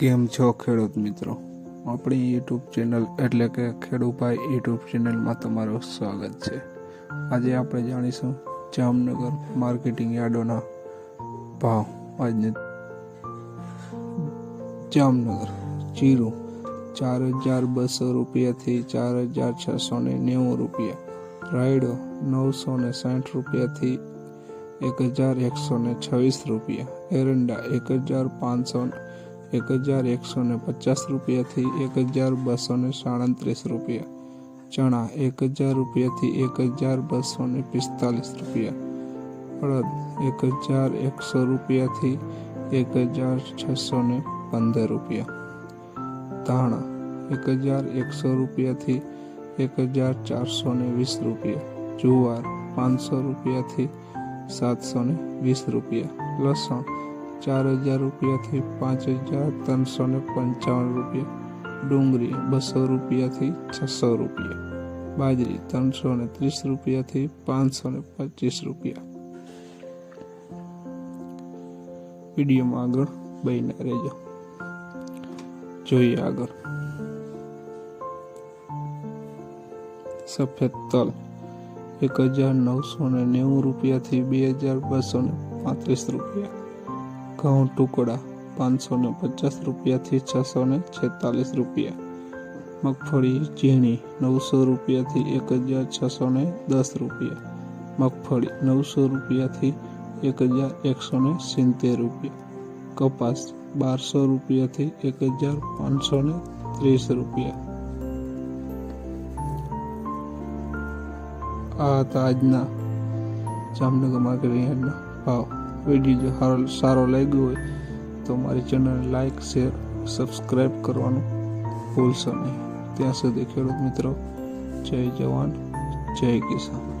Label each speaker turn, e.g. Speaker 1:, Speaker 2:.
Speaker 1: કેમ છો ખેડૂત મિત્રો? આપણી યુટ્યુબ ચેનલ એટલે કે ખેડૂભાઈ યુટ્યુબ ચેનલમાં તમારું સ્વાગત છે. આજે આપણે જાણીશું જામનગર માર્કેટિંગ યાર્ડોના ભાવ. આજને જામનગર જીરું ચાર હજાર બસો રૂપિયાથી ચાર હજાર છસો ને નેવું રૂપિયા. રાયડો નવસો ને સાઠ રૂપિયાથી એક હજાર એકસો ને છવ્વીસ રૂપિયા. એરંડા એક હજાર પાંચસો એક હજાર એકસો ને પચાસ રૂપિયાથી એક હજાર બસો ને સાડત્રીસ રૂપિયા ચણા એક હજાર રૂપિયાથી એક હજાર બસો ને પિસ્તાલીસ રૂપિયા અડદ એક હજાર એકસો રૂપિયાથી એક હજાર છસો ને પંદર રૂપિયા ધાણા એક હજાર એકસો રૂપિયાથી એક હજાર ચારસો ને વીસ રૂપિયા જુવાર પાંચસો રૂપિયાથી સાતસો ને વીસ રૂપિયા લસણ ચાર હજાર રૂપિયાથી પાંચ હજાર ત્રણસો ને પંચાવન રૂપિયા ડુંગળી બસો રૂપિયાથી છસો રૂપિયા બાજરી ત્રણસો ને ત્રીસ રૂપિયાથી પાંચસો ને પચીસ રૂપિયા વિડીયોમાં આગળ બહીને રહેજો જોઈએ આગળ સફેદ તલ એક હજાર નવસો ને નેવું રૂપિયાથી બે હજાર બસો ને પાંત્રીસ રૂપિયા ઘઉં ટુકડા પાંચસો ને પચાસ રૂપિયાથી છસો ને છેતાલીસ રૂપિયા મગફળી ઝીણી નવસો રૂપિયાથી એક હજાર છસો ને દસ રૂપિયા મગફળી નવસો રૂપિયાથી એક હજાર એકસો ને સિત્તેર રૂપિયા કપાસ બારસો રૂપિયાથી એક હજાર પાંચસો ને ત્રીસ રૂપિયા આ હતા આજના જામનગર માર્કેટિંગ યાર્ડના ભાવ વીડિયો જો સારો સારો લાગ્યો હોય તો મારી ચેનલને લાઇક શેર, સબસ્ક્રાઈબ કરવાનું ભૂલશો નહીં. ત્યાં સુધી ખેડૂત મિત્રો, જય જવાન, જય કિસાન.